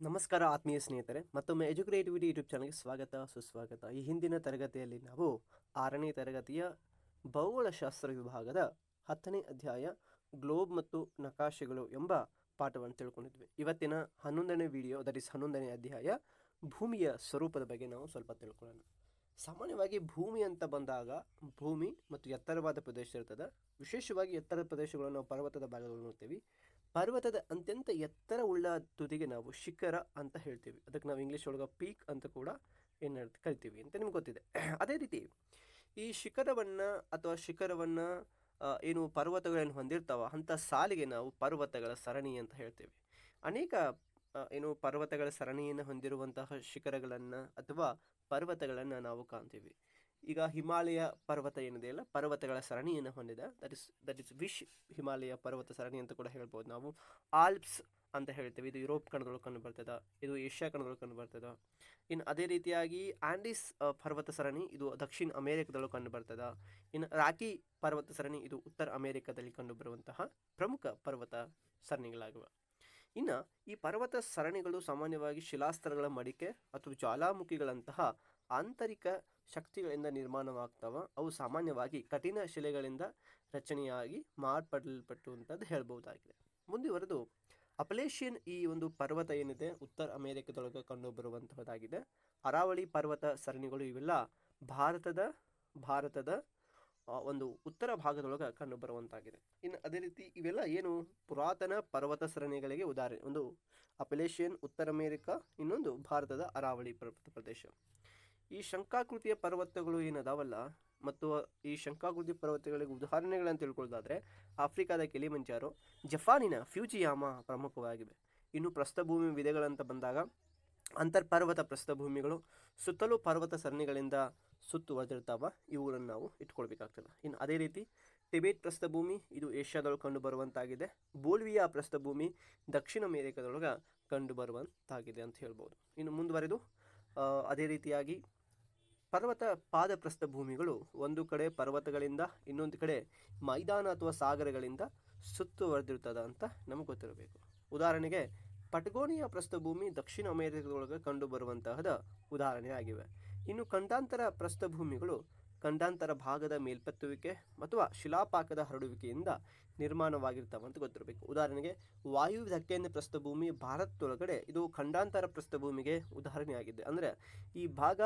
ನಮಸ್ಕಾರ, ಆತ್ಮೀಯ ಸ್ನೇಹಿತರೆ. ಮತ್ತೊಮ್ಮೆ ಎಜುಕ್ರೇಟಿವಿಟಿ ಯೂಟ್ಯೂಬ್ ಚಾನಲ್ಗೆ ಸ್ವಾಗತ, ಸುಸ್ವಾಗತ. ಈ ಹಿಂದಿನ ತರಗತಿಯಲ್ಲಿ ನಾವು ಆರನೇ ತರಗತಿಯ ಭೌಗೋಳಶಾಸ್ತ್ರ ವಿಭಾಗದ ಹತ್ತನೇ ಅಧ್ಯಾಯ ಗ್ಲೋಬ್ ಮತ್ತು ನಕಾಶೆಗಳು ಎಂಬ ಪಾಠವನ್ನು ತಿಳ್ಕೊಂಡಿದ್ವಿ. ಇವತ್ತಿನ ಹನ್ನೊಂದನೇ ವಿಡಿಯೋ ದಟ್ ಇಸ್ ಹನ್ನೊಂದನೇ ಅಧ್ಯಾಯ ಭೂಮಿಯ ಸ್ವರೂಪದ ಬಗ್ಗೆ ನಾವು ಸ್ವಲ್ಪ ತಿಳ್ಕೊಳ್ಳೋಣ. ಸಾಮಾನ್ಯವಾಗಿ ಭೂಮಿ ಅಂತ ಬಂದಾಗ, ಭೂಮಿ ಮತ್ತು ಎತ್ತರವಾದ ಪ್ರದೇಶ ಇರ್ತದೆ. ವಿಶೇಷವಾಗಿ ಎತ್ತರದ ಪ್ರದೇಶಗಳನ್ನು ನಾವು ಪರ್ವತದ ಭಾಗಗಳು ನೋಡ್ತೀವಿ. ಪರ್ವತದ ಅತ್ಯಂತ ಎತ್ತರವುಳ್ಳ ತುದಿಗೆ ನಾವು ಶಿಖರ ಅಂತ ಹೇಳ್ತೀವಿ. ಅದಕ್ಕೆ ನಾವು ಇಂಗ್ಲೀಷ್ ಒಳಗೆ ಪೀಕ್ ಅಂತ ಕೂಡ ಏನು ಕರಿತೀವಿ ಅಂತ ನಿಮ್ಗೆ ಗೊತ್ತಿದೆ. ಅದೇ ರೀತಿ ಈ ಶಿಖರವನ್ನು ಅಥವಾ ಶಿಖರವನ್ನು ಏನು ಪರ್ವತಗಳನ್ನು ಹೊಂದಿರ್ತಾವ ಅಂಥ ಸಾಲಿಗೆ ನಾವು ಪರ್ವತಗಳ ಸರಣಿ ಅಂತ ಹೇಳ್ತೇವೆ. ಅನೇಕ ಏನು ಪರ್ವತಗಳ ಸರಣಿಯನ್ನು ಹೊಂದಿರುವಂತಹ ಶಿಖರಗಳನ್ನು ಅಥವಾ ಪರ್ವತಗಳನ್ನು ನಾವು ಕಾಣ್ತೀವಿ. ಈಗ ಹಿಮಾಲಯ ಪರ್ವತ ಏನಿದೆ ಅಲ್ಲ, ಪರ್ವತಗಳ ಸರಣಿಯನ್ನು ಹೊಂದಿದೆ. ದಟ್ ಇಸ್ ದಟ್ ಇಸ್ ವಿಶ್ ಹಿಮಾಲಯ ಪರ್ವತ ಸರಣಿ ಅಂತ ಕೂಡ ಹೇಳ್ಬೋದು ನಾವು. ಆಲ್ಪ್ಸ್ ಅಂತ ಹೇಳ್ತೇವೆ. ಇದು ಯುರೋಪ್ ಕಣದೊಳಗೆ ಕಂಡು ಬರ್ತದೆ, ಇದು ಏಷ್ಯಾ ಕಣದೊಳಗೆ ಕಂಡು ಬರ್ತದೆ. ಇನ್ನು ಅದೇ ರೀತಿಯಾಗಿ ಆಂಡಿಸ್ ಪರ್ವತ ಸರಣಿ, ಇದು ದಕ್ಷಿಣ ಅಮೇರಿಕದೊಳಗೆ ಕಂಡು ಬರ್ತದೆ. ಇನ್ನು ರಾಕಿ ಪರ್ವತ ಸರಣಿ, ಇದು ಉತ್ತರ ಅಮೇರಿಕದಲ್ಲಿ ಕಂಡುಬರುವಂತಹ ಪ್ರಮುಖ ಪರ್ವತ ಸರಣಿಗಳಾಗಿವೆ. ಇನ್ನು ಈ ಪರ್ವತ ಸರಣಿಗಳು ಸಾಮಾನ್ಯವಾಗಿ ಶಿಲಾಸ್ತರಗಳ ಮಡಿಕೆ ಅಥವಾ ಜ್ವಾಲಾಮುಖಿಗಳಂತಹ ಆಂತರಿಕ ಶಕ್ತಿಗಳಿಂದ ನಿರ್ಮಾಣವಾಗ್ತವ. ಅವು ಸಾಮಾನ್ಯವಾಗಿ ಕಠಿಣ ಶಿಲೆಗಳಿಂದ ರಚನೆಯಾಗಿ ಮಾರ್ಪಡಲ್ಪಟ್ಟು ಅಂತದ್ದು ಹೇಳ್ಬಹುದಾಗಿದೆ. ಮುಂದುವರೆದು, ಅಪಲೇಷಿಯನ್ ಈ ಒಂದು ಪರ್ವತ ಏನಿದೆ, ಉತ್ತರ ಅಮೇರಿಕದೊಳಗೆ ಕಂಡುಬರುವಂತಹದ್ದಾಗಿದೆ. ಅರಾವಳಿ ಪರ್ವತ ಸರಣಿಗಳು ಇವೆಲ್ಲ ಭಾರತದ ಭಾರತದ ಒಂದು ಉತ್ತರ ಭಾಗದೊಳಗೆ ಕಂಡುಬರುವಂತಾಗಿದೆ. ಇನ್ನು ಅದೇ ರೀತಿ ಇವೆಲ್ಲ ಏನು ಪುರಾತನ ಪರ್ವತ ಸರಣಿಗಳಿಗೆ ಉದಾಹರಣೆ, ಒಂದು ಅಪಲೇಷಿಯನ್, ಉತ್ತರ ಅಮೇರಿಕ, ಇನ್ನೊಂದು ಭಾರತದ ಅರಾವಳಿ ಪರ್ವತ ಪ್ರದೇಶ. ಈ ಶಂಕಾಕೃತಿಯ ಪರ್ವತಗಳು ಏನದಾವಲ್ಲ ಮತ್ತು ಈ ಶಂಕಾಕೃತಿ ಪರ್ವತಗಳಿಗೆ ಉದಾಹರಣೆಗಳನ್ನು ತಿಳ್ಕೊಳ್ಳೋದಾದರೆ ಆಫ್ರಿಕಾದ ಕೆಲಿಮಂಜಾರೋ ಜಪಾನಿನ ಫ್ಯೂಜಿಯಾಮ ಪ್ರಮುಖವಾಗಿವೆ. ಇನ್ನು ಪ್ರಸ್ಥಭೂಮಿ ವಿಧಗಳಂತ ಬಂದಾಗ ಅಂತರ್ಪರ್ವತ ಪ್ರಸ್ಥಭೂಮಿಗಳು ಸುತ್ತಲೂ ಪರ್ವತ ಸರಣಿಗಳಿಂದ ಸುತ್ತುವರೆದಿರ್ತಾವ. ಇವುಗಳನ್ನು ನಾವು ಇಟ್ಕೊಳ್ಬೇಕಾಗ್ತದೆ. ಇನ್ನು ಅದೇ ರೀತಿ ಟಿಬೇಟ್ ಪ್ರಸ್ಥಭೂಮಿ, ಇದು ಏಷ್ಯಾದೊಳಗೆ ಕಂಡು ಬರುವಂತಾಗಿದೆ ಬೋಲ್ವಿಯಾ ಪ್ರಸ್ಥಭೂಮಿ ದಕ್ಷಿಣ ಅಮೇರಿಕಾದೊಳಗೆ ಕಂಡು ಬರುವಂತಾಗಿದೆ ಅಂತ ಹೇಳ್ಬೋದು. ಇನ್ನು ಮುಂದುವರೆದು ಅದೇ ರೀತಿಯಾಗಿ ಪರ್ವತ ಪಾದಪ್ರಸ್ಥ ಭೂಮಿಗಳು ಒಂದು ಕಡೆ ಪರ್ವತಗಳಿಂದ ಇನ್ನೊಂದು ಕಡೆ ಮೈದಾನ ಅಥವಾ ಸಾಗರಗಳಿಂದ ಸುತ್ತುವರೆದಿರ್ತದ ಅಂತ ನಮಗೆ ಗೊತ್ತಿರಬೇಕು. ಉದಾಹರಣೆಗೆ ಪಟಗೋನಿಯಾ ಪ್ರಸ್ಥಭೂಮಿ ದಕ್ಷಿಣ ಅಮೆರಿಕದೊಳಗೆ ಕಂಡು ಬರುವಂತಹದ ಉದಾಹರಣೆ ಆಗಿವೆ. ಇನ್ನು ಖಂಡಾಂತರ ಪ್ರಸ್ಥಭೂಮಿಗಳು ಖಂಡಾಂತರ ಭಾಗದ ಮೇಲ್ಪತ್ತುವಿಕೆ ಅಥವಾ ಶಿಲಾಪಾಕದ ಹರಡುವಿಕೆಯಿಂದ ನಿರ್ಮಾಣವಾಗಿರ್ತಾವೆ ಅಂತ ಗೊತ್ತಿರಬೇಕು. ಉದಾಹರಣೆಗೆ ವಾಯು ಧಕ್ಕೆಯಿಂದ ಪ್ರಸ್ಥಭೂಮಿ ಭಾರತದೊಳಗಡೆ ಇದು ಖಂಡಾಂತರ ಪ್ರಸ್ಥಭೂಮಿಗೆ ಉದಾಹರಣೆಯಾಗಿದೆ. ಅಂದರೆ ಈ ಭಾಗ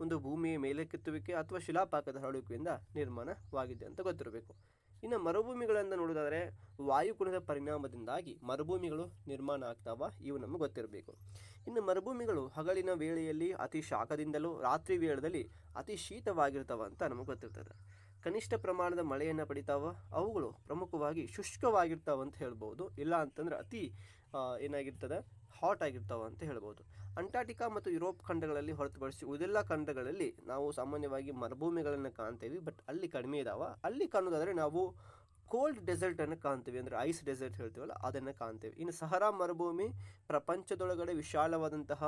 ಒಂದು ಭೂಮಿಯ ಮೇಲೆಕ್ಕೆತ್ತುವಿಕೆ ಅಥವಾ ಶಿಲಾಪಾಕದ ಹರಡುವಿಕೆಯಿಂದ ನಿರ್ಮಾಣವಾಗಿದೆ ಅಂತ ಗೊತ್ತಿರಬೇಕು. ಇನ್ನು ಮರುಭೂಮಿಗಳಿಂದ ನೋಡೋದಾದರೆ ವಾಯುಗುಣದ ಪರಿಣಾಮದಿಂದಾಗಿ ಮರುಭೂಮಿಗಳು ನಿರ್ಮಾಣ ಆಗ್ತಾವ, ಇವು ನಮಗೆ ಗೊತ್ತಿರಬೇಕು. ಇನ್ನು ಮರುಭೂಮಿಗಳು ಹಗಲಿನ ವೇಳೆಯಲ್ಲಿ ಅತಿ ಶಾಖದಿಂದಲೂ ರಾತ್ರಿ ವೇಳೆಯಲ್ಲಿ ಅತಿ ಶೀತವಾಗಿರ್ತಾವ ಅಂತ ನಮಗೆ ಗೊತ್ತಿರ್ತದೆ. ಕನಿಷ್ಠ ಪ್ರಮಾಣದ ಮಳೆಯನ್ನು ಪಡಿತಾವ, ಅವುಗಳು ಪ್ರಮುಖವಾಗಿ ಶುಷ್ಕವಾಗಿರ್ತಾವ ಅಂತ ಹೇಳ್ಬೋದು. ಇಲ್ಲ ಅಂತಂದ್ರೆ ಅತಿ ಏನಾಗಿರ್ತದೆ? ಹಾಟ್ ಆಗಿರ್ತಾವ ಅಂತ ಹೇಳ್ಬೋದು. ಅಂಟಾರ್ಟಿಕಾ ಮತ್ತು ಯುರೋಪ್ ಖಂಡಗಳಲ್ಲಿ ಹೊರತುಪಡಿಸಿ ಉದೆಲ್ಲ ಖಂಡಗಳಲ್ಲಿ ನಾವು ಸಾಮಾನ್ಯವಾಗಿ ಮರುಭೂಮಿಗಳನ್ನು ಕಾಣ್ತೇವೆ, ಬಟ್ ಅಲ್ಲಿ ಕಡಿಮೆ ಇದಾವ. ಅಲ್ಲಿ ಕಾಣೋದಾದರೆ ನಾವು ಕೋಲ್ಡ್ ಡೆಸರ್ಟನ್ನು ಕಾಣ್ತೀವಿ, ಅಂದರೆ ಐಸ್ ಡೆಸರ್ಟ್ ಹೇಳ್ತೀವಲ್ಲ, ಅದನ್ನು ಕಾಣ್ತೇವೆ. ಇನ್ನು ಸಹರಾ ಮರುಭೂಮಿ ಪ್ರಪಂಚದೊಳಗಡೆ ವಿಶಾಲವಾದಂತಹ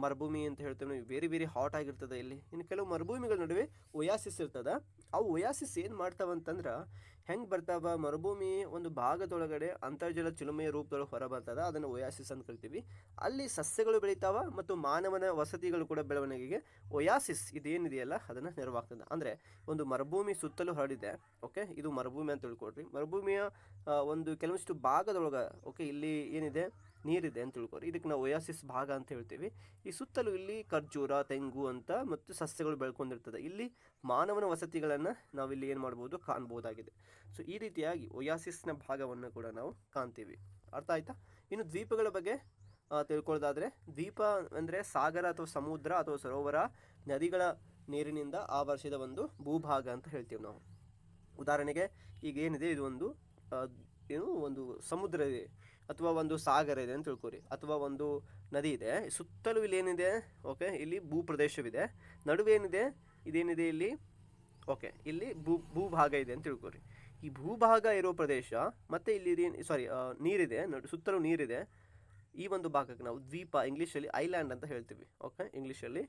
ಮರುಭೂಮಿ ಅಂತ ಹೇಳ್ತೇವೆ ನಾವು ಬೇರೆ ಬೇರೆ ಹಾಟ್ ಆಗಿರ್ತದೆ ಇಲ್ಲಿ. ಇನ್ನು ಕೆಲವು ಮರುಭೂಮಿಗಳ ನಡುವೆ ಒಯಾಸಿಸ್ ಇರ್ತದೆ. ಅವು ಒಯಾಸಿಸ್ ಏನು ಮಾಡ್ತಾವಂತಂದ್ರೆ ಹೆಂಗೆ ಬರ್ತಾವ? ಮರುಭೂಮಿ ಒಂದು ಭಾಗದೊಳಗಡೆ ಅಂತರ್ಜಲ ಚಿಲುಮೆಯ ರೂಪದೊಳಗೆ ಹೊರ ಬರ್ತದ ಅದನ್ನು ಒಯಾಸಿಸ್ ಅಂತ ಕರಿತೀವಿ. ಅಲ್ಲಿ ಸಸ್ಯಗಳು ಬೆಳೀತಾವ ಮತ್ತು ಮಾನವನ ವಸತಿಗಳು ಕೂಡ ಬೆಳವಣಿಗೆಗೆ ಒಯಾಸಿಸ್ ಇದೇನಿದೆಯಲ್ಲ ಅದನ್ನು ನೆರವಾಗ್ತದೆ. ಅಂದರೆ ಒಂದು ಮರುಭೂಮಿ ಸುತ್ತಲೂ ಹರಡಿದೆ ಓಕೆ ಇದು ಮರುಭೂಮಿ ಅಂತ ತಿಳ್ಕೊಡ್ರಿ ಮರುಭೂಮಿಯ ಆ, ಒಂದು ಕೆಲವಷ್ಟು ಭಾಗದೊಳಗೆ ಓಕೆ ಇಲ್ಲಿ ಏನಿದೆ? ನೀರಿದೆ ಅಂತ ತಿಳ್ಕೊರಿ. ಇದಕ್ಕೆ ನಾವು ಒಯಾಸಿಸ್ ಭಾಗ ಅಂತ ಹೇಳ್ತೀವಿ. ಈ ಸುತ್ತಲೂ ಇಲ್ಲಿ ಖರ್ಜೂರ, ತೆಂಗು ಅಂತ ಮತ್ತು ಸಸ್ಯಗಳು ಬೆಳ್ಕೊಂಡಿರ್ತದೆ. ಇಲ್ಲಿ ಮಾನವನ ವಸತಿಗಳನ್ನು ನಾವಿಲ್ಲಿ ಏನು ಮಾಡ್ಬೋದು? ಕಾಣ್ಬೋದಾಗಿದೆ. ಸೊ ಈ ರೀತಿಯಾಗಿ ಒಯಾಸಿಸ್ನ ಭಾಗವನ್ನು ಕೂಡ ನಾವು ಕಾಣ್ತೀವಿ. ಅರ್ಥ ಆಯ್ತಾ? ಇನ್ನು ದ್ವೀಪಗಳ ಬಗ್ಗೆ ತಿಳ್ಕೊಳ್ಳೋದಾದರೆ ದ್ವೀಪ ಅಂದರೆ ಸಾಗರ ಅಥವಾ ಸಮುದ್ರ ಅಥವಾ ಸರೋವರ ನದಿಗಳ ನೀರಿನಿಂದ ಆವರಿಸಿದ ಒಂದು ಭೂಭಾಗ ಅಂತ ಹೇಳ್ತೀವಿ ನಾವು. ಉದಾಹರಣೆಗೆ ಈಗ ಏನಿದೆ? ಇದು ಒಂದು ಏನು ಒಂದು ಸಮುದ್ರ ಇದೆ. ಅಥವಾ ಒಂದು ಸಾಗರ ಇದೆ ಅಂತ ತಿಳ್ಕೊರಿ. ಅಥವಾ ಒಂದು ನದಿ ಇದೆ. ಸುತ್ತಲೂ ಇಲ್ಲಿ ಏನಿದೆ? ಓಕೆ ಇಲ್ಲಿ ಭೂಪ್ರದೇಶವಿದೆ ನಡುವೆ ಏನಿದೆ? ಇದೇನಿದೆ ಇಲ್ಲಿ? ಓಕೆ ಇಲ್ಲಿ ಭೂ, ಭೂಭಾಗ ಇದೆ ಅಂತ ತಿಳ್ಕೊರಿ. ಈ ಭೂಭಾಗ ಇರೋ ಪ್ರದೇಶ ಮತ್ತು ಇಲ್ಲಿ ಸಾರಿ ನೀರಿದೆ. ನಡು, ಸುತ್ತಲೂ ನೀರಿದೆ. ಈ ಒಂದು ಭಾಗಕ್ಕೆ ನಾವು ದ್ವೀಪ, ಇಂಗ್ಲೀಷಲ್ಲಿ ಐಲ್ಯಾಂಡ್ ಅಂತ ಹೇಳ್ತೀವಿ. ಓಕೆ ಇಂಗ್ಲೀಷಲ್ಲಿ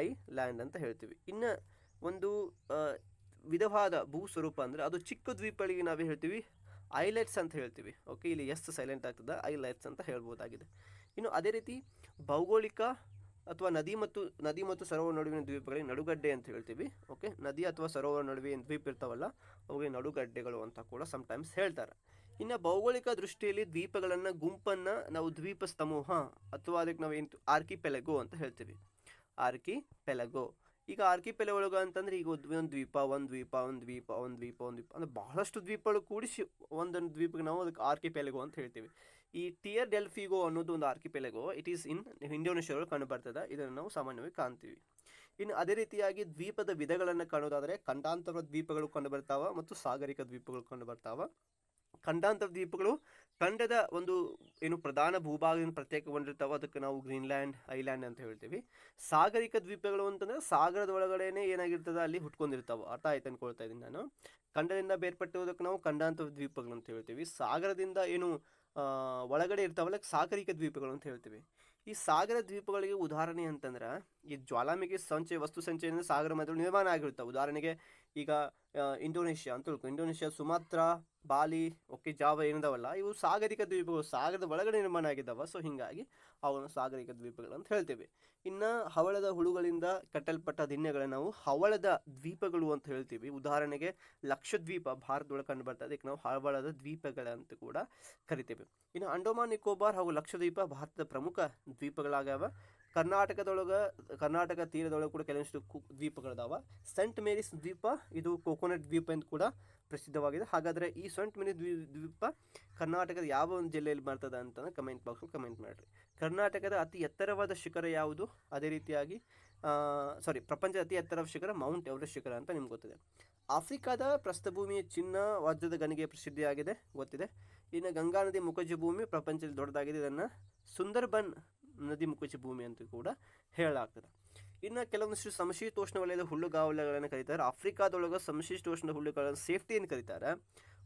ಐ ಲ್ಯಾಂಡ್ ಅಂತ ಹೇಳ್ತೀವಿ. ಇನ್ನು ಒಂದು ವಿಧವಾದ ಭೂ ಸ್ವರೂಪ ಅಂದರೆ ಅದು ಚಿಕ್ಕ ದ್ವೀಪಗಳಿಗೆ ನಾವು ಹೇಳ್ತೀವಿ. ಐಲೆಟ್ಸ್ ಅಂತ ಹೇಳ್ತೀವಿ. ಓಕೆ ಇಲ್ಲಿ ಎಸ್ ಸೈಲೆಂಟ್ ಆಗ್ತದೆ, ಐಲೈಟ್ಸ್ ಅಂತ ಹೇಳ್ಬೋದಾಗಿದೆ. ಇನ್ನು ಅದೇ ರೀತಿ ಭೌಗೋಳಿಕ ಅಥವಾ ನದಿ ಮತ್ತು ನದಿ ಮತ್ತು ಸರೋವರ ನಡುವಿನ ದ್ವೀಪಗಳಿಗೆ ನಡುಗಡ್ಡೆ ಅಂತ ಹೇಳ್ತೀವಿ. ಓಕೆ ನದಿ ಅಥವಾ ಸರೋವರ ನಡುವೆ ಏನು ದ್ವೀಪ ಇರ್ತಾವಲ್ಲ, ಅವುಗಳಿಗೆ ನಡುಗಡ್ಡೆಗಳು ಅಂತ ಕೂಡ ಸಮಟೈಮ್ಸ್ ಹೇಳ್ತಾರೆ. ಇನ್ನು ಭೌಗೋಳಿಕ ದೃಷ್ಟಿಯಲ್ಲಿ ದ್ವೀಪಗಳನ್ನು, ಗುಂಪನ್ನು ನಾವು ದ್ವೀಪ ಸಮೂಹ ಅಥವಾ ಅದಕ್ಕೆ ನಾವು ಏನು ಆರ್ಕಿ ಪೆಲೆಗೋ ಅಂತ ಹೇಳ್ತೀವಿ. ಆರ್ಕಿ ಪೆಲೆಗೋ ಈಗ ಆರ್ಕಿ ಪೆಲೆ ಒಳಗೆ ಅಂತಂದ್ರೆ ಈಗ ಒಂದು ದ್ವೀಪ ಒಂದು ದ್ವೀಪ ಒಂದು ದ್ವೀಪ ಒಂದು ದ್ವೀಪ ಒಂದು ದ್ವೀಪ ಅಂದ್ರೆ ಬಹಳಷ್ಟು ದ್ವೀಪಗಳು ಕೂಡಿಸಿ ಒಂದೊಂದು ದ್ವೀಪಕ್ಕೆ ನಾವು ಅದಕ್ಕೆ ಆರ್ಕಿ ಪೆಲೆಗೋ ಅಂತ ಹೇಳ್ತೀವಿ. ಈ ಟಿಯರ್ ಡೆಲ್ಫಿಗೋ ಅನ್ನೋದು ಒಂದು archipelago it is in ಇಂಡೋನೇಷ್ಯಾಗಳು ಕಂಡು ಬರ್ತದೆ ಇದನ್ನು ನಾವು ಸಾಮಾನ್ಯವಾಗಿ ಕಾಣ್ತೀವಿ. ಇನ್ನು ಅದೇ ರೀತಿಯಾಗಿ ದ್ವೀಪದ ವಿಧಗಳನ್ನು ಕಾಣೋದಾದರೆ ಖಂಡಾಂತರ ದ್ವೀಪಗಳು ಕಂಡು ಬರ್ತಾವ ಮತ್ತು ಸಾಗರಿಕ ದ್ವೀಪಗಳು ಕಂಡು ಬರ್ತಾವ ಖಂಡಾಂತರ ದ್ವೀಪಗಳು ಖಂಡದ ಒಂದು ಏನು ಪ್ರಧಾನ ಭೂಭಾಗದಿಂದ ಪ್ರತ್ಯೇಕಗೊಂಡಿರ್ತಾವೋ ಅದಕ್ಕೆ ನಾವು ಗ್ರೀನ್ಲ್ಯಾಂಡ್, ಐಲ್ಯಾಂಡ್ ಅಂತ ಹೇಳ್ತೀವಿ. ಸಾಗರಿಕ ದ್ವೀಪಗಳು ಅಂತಂದ್ರೆ ಸಾಗರದ ಒಳಗಡೆನೆ ಏನಾಗಿರ್ತದೆ ಅಲ್ಲಿ ಹುಟ್ಕೊಂಡಿರ್ತಾವೋ. ಅರ್ಥ ಆಯ್ತು ಅನ್ಕೊಳ್ತಾ ಇದ್ದೀನಿ ನಾನು. ಖಂಡದಿಂದ ಬೇರ್ಪಟ್ಟಿರೋದಕ್ಕೆ ನಾವು ಖಂಡಾಂತರ ದ್ವೀಪಗಳು ಅಂತ ಹೇಳ್ತೀವಿ. ಸಾಗರದಿಂದ ಏನು ಒಳಗಡೆ ಇರ್ತಾವಲ್ಲ ಸಾಗರಿಕ ದ್ವೀಪಗಳು ಅಂತ ಹೇಳ್ತೀವಿ. ಈ ಸಾಗರ ದ್ವೀಪಗಳಿಗೆ ಉದಾಹರಣೆ ಅಂತಂದ್ರೆ ಈ ಜ್ವಾಲಾಮುಖಿ ಸಂಚಯ ವಸ್ತು ಸಂಚಯದಿಂದ ಸಾಗರ ಮಧ್ಯದಲ್ಲಿ ನಿರ್ಮಾಣ ಆಗಿರ್ತವೆ. ಉದಾಹರಣೆಗೆ ಈಗ ಇಂಡೋನೇಷ್ಯಾ ಅಂತ ತಿಳ್ಕೊ. ಇಂಡೋನೇಷ್ಯಾ, ಸುಮಾತ್ರ, ಬಾಲಿ, ಓಕೆ, ಜಾವ ಏನಿದಾವಲ್ಲ, ಇವು ಸಾಗರಿಕ ದ್ವೀಪಗಳು, ಸಾಗರದ ಒಳಗಡೆ ನಿರ್ಮಾಣ ಆಗಿದ್ದಾವ. ಸೊ, ಹಿಂಗಾಗಿ ಅವನ್ನು ಸಾಗರಿಕ ದ್ವೀಪಗಳು ಅಂತ ಹೇಳ್ತೇವೆ. ಇನ್ನು ಹವಳದ ಹುಳುಗಳಿಂದ ಕಟ್ಟಲ್ಪಟ್ಟ ದಿನ್ಯಗಳನ್ನು ನಾವು ಹವಳದ ದ್ವೀಪಗಳು ಅಂತ ಹೇಳ್ತೀವಿ. ಉದಾಹರಣೆಗೆ, ಲಕ್ಷದ್ವೀಪ ಭಾರತದೊಳಗೆ ಕಂಡು ಬರ್ತದೆ ಅದಕ್ಕೆ ನಾವು ಹವಳದ ದ್ವೀಪಗಳಂತ ಕೂಡ ಕರಿತೇವೆ. ಇನ್ನು ಅಂಡೋಮಾನ್ ನಿಕೋಬಾರ್ ಹಾಗೂ ಲಕ್ಷದ್ವೀಪ ಭಾರತದ ಪ್ರಮುಖ ದ್ವೀಪಗಳಾಗ್ಯಾವ. ಕರ್ನಾಟಕದೊಳಗೆ, ಕರ್ನಾಟಕ ತೀರದೊಳಗೆ ಕೂಡ ಕೆಲವೊಂದಿಷ್ಟು ಕು, ದ್ವೀಪಗಳಿದಾವ. ಸೆಂಟ್ ಮೇರಿಸ್ ದ್ವೀಪ, ಇದು ಕೋಕೋನಟ್ ದ್ವೀಪ ಅಂತ ಕೂಡ ಪ್ರಸಿದ್ಧವಾಗಿದೆ. ಹಾಗಾದರೆ ಈ ಸೆಂಟ್ ಮೇರಿ ದ್ವೀ, ದ್ವೀಪ ಕರ್ನಾಟಕದ ಯಾವ ಒಂದು ಜಿಲ್ಲೆಯಲ್ಲಿ ಬರ್ತದೆ ಅಂತ ಕಮೆಂಟ್ ಬಾಕ್ಸಲ್ಲಿ ಕಮೆಂಟ್ ಮಾಡಿರಿ. ಕರ್ನಾಟಕದ ಅತಿ ಎತ್ತರವಾದ ಶಿಖರ ಯಾವುದು? ಅದೇ ರೀತಿಯಾಗಿ ಸಾರಿ ಪ್ರಪಂಚದ ಅತಿ ಎತ್ತರವಾದ ಶಿಖರ ಮೌಂಟ್ ಎವರೆಸ್ಟ್ ಶಿಖರ ಅಂತ ನಿಮ್ಗೆ ಗೊತ್ತಿದೆ. ಆಫ್ರಿಕಾದ ಪ್ರಸ್ಥಭೂಮಿಯ ಚಿನ್ನ ವಜ್ರದ ಗಣಿಗೆ ಪ್ರಸಿದ್ಧಿಯಾಗಿದೆ, ಗೊತ್ತಿದೆ. ಇನ್ನು ಗಂಗಾ ನದಿ ಮುಖಜ ಭೂಮಿ ಪ್ರಪಂಚದಲ್ಲಿ ದೊಡ್ಡದಾಗಿದೆ. ಇದನ್ನು ಸುಂದರ್ಬನ್ ನದಿ ಮುಖಜ ಭೂಮಿ ಅಂತ ಕೂಡ ಹೇಳಲಾಗ್ತದೆ. ಇನ್ನು ಕೆಲವೊಂದಿಷ್ಟು ಸಮಶೀತೋಷ್ಣ ವಲಯದ ಹುಲ್ಲುಗಾವಲುಗಳನ್ನು ಕರೀತಾರೆ. ಆಫ್ರಿಕಾದೊಳಗೆ ಸಮಶೀತೋಷ್ಣ ಹುಲ್ಲುಗಳನ್ನು ಸೇಫ್ಟಿ ಅಂತ ಕರೀತಾರೆ.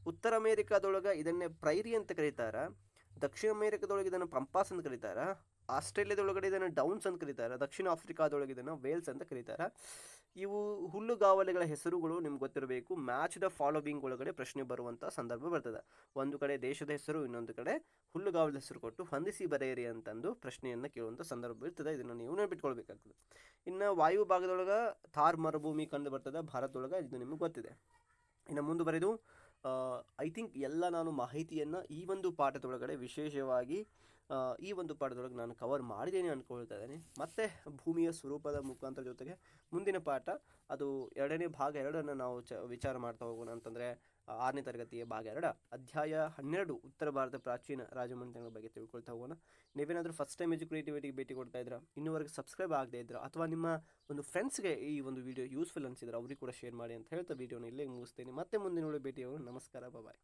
ಉತ್ತರ ಅಮೇರಿಕಾದೊಳಗೆ ಇದನ್ನೇ ಪ್ರೈರಿ ಅಂತ ಕರೀತಾರೆ. ದಕ್ಷಿಣ ಅಮೇರಿಕಾದೊಳಗೆ ಇದನ್ನು ಪಂಪಾಸ್ ಅಂತ ಕರೀತಾರೆ. ಆಸ್ಟ್ರೇಲಿಯಾದೊಳಗಡೆ ಇದನ್ನು ಡೌನ್ಸ್ ಅಂತ ಕರೀತಾರೆ. ದಕ್ಷಿಣ ಆಫ್ರಿಕಾದೊಳಗೆ ಇದನ್ನು ವೇಲ್ಸ್ ಅಂತ ಕರೀತಾರೆ. ಇವು ಹುಲ್ಲುಗಾವಲೆಗಳ ಹೆಸರುಗಳು ನಿಮ್ಗೆ ಗೊತ್ತಿರಬೇಕು. ಮ್ಯಾಚ್ ದ ಫಾಲೋವಿಂಗ್ ಒಳಗಡೆ ಪ್ರಶ್ನೆ ಬರುವಂಥ ಸಂದರ್ಭ ಬರ್ತದೆ. ಒಂದು ಕಡೆ ದೇಶದ ಹೆಸರು, ಇನ್ನೊಂದು ಕಡೆ ಹುಲ್ಲುಗಾವಲ ಹೆಸರು ಕೊಟ್ಟು ಹೊಂದಿಸಿ ಬರೆಯಿರಿ ಅಂತಂದು ಪ್ರಶ್ನೆಯನ್ನು ಕೇಳುವಂಥ ಸಂದರ್ಭ ಇರ್ತದೆ. ಇದನ್ನು ನೀವು ನೆನಪಿಟ್ಕೊಳ್ಬೇಕಾಗ್ತದೆ. ಇನ್ನು ವಾಯು ಭಾಗದೊಳಗೆ ಥಾರ್ ಮರುಭೂಮಿ ಕಂಡು ಬರ್ತದೆ. ಭಾರತದೊಳಗೆ ಇದು ನಿಮಗೆ ಗೊತ್ತಿದೆ. ಇನ್ನು ಮುಂದುವರೆದು ಐ ಥಿಂಕ್ ಎಲ್ಲ ನಾನು ಮಾಹಿತಿಯನ್ನು ಈ ಒಂದು ಪಾಠದೊಳಗಡೆ ವಿಶೇಷವಾಗಿ ಈ ಒಂದು ಪಾಠದೊಳಗೆ ನಾನು ಕವರ್ ಮಾಡಿದ್ದೇನೆ ಅಂದ್ಕೊಳ್ತಾ ಇದ್ದೇನೆ. ಮತ್ತು ಭೂಮಿಯ ಸ್ವರೂಪದ ಮುಖಾಂತರ ಜೊತೆಗೆ ಮುಂದಿನ ಪಾಠ, ಅದು ಎರಡನೇ ಭಾಗ ಎರಡನ್ನು ನಾವು ಚ, ವಿಚಾರ ಮಾಡ್ತಾ ಹೋಗೋಣ ಅಂತಂದರೆ ಆರನೇ ತರಗತಿಯ ಭಾಗ ಎರಡ. ಅಧ್ಯಾಯ ಹನ್ನೆರಡು, ಉತ್ತರ ಭಾರತ ಪ್ರಾಚೀನ ರಾಜಮನೆತನಗಳ ಬಗ್ಗೆ ತಿಳ್ಕೊಳ್ತಾ ಹೋಗೋಣ. ನೀವೇನಾದರೂ ಫಸ್ಟ್ ಟೈಮ್ ಎಜುಕೇಟಿವಿಟಿಗೆ ಭೇಟಿ ಕೊಡ್ತಾ ಇದ್ದೀರಾ ಇನ್ನೂವರೆಗೆ ಸಬ್ಸ್ಕ್ರೈಬ್ ಆಗದೇ ಇದ್ದೀರಾ ಅಥವಾ ನಿಮ್ಮ ಒಂದು ಫ್ರೆಂಡ್ಸ್ಗೆ ಈ ಒಂದು ವಿಡಿಯೋ ಯೂಸ್ಫುಲ್ ಅನಿಸಿದ್ರೆ ಅವ್ರಿಗೆ ಕೂಡ ಶೇರ್ ಮಾಡಿ ಅಂತ ಹೇಳ್ತಾ ವಿಡಿಯೋನ ಇಲ್ಲೇ ಮುಗಿಸ್ತೀನಿ. ಮತ್ತೆ ಮುಂದಿನ ಭೇಟಿಯವರು ನಮಸ್ಕಾರ ಬಾಯ್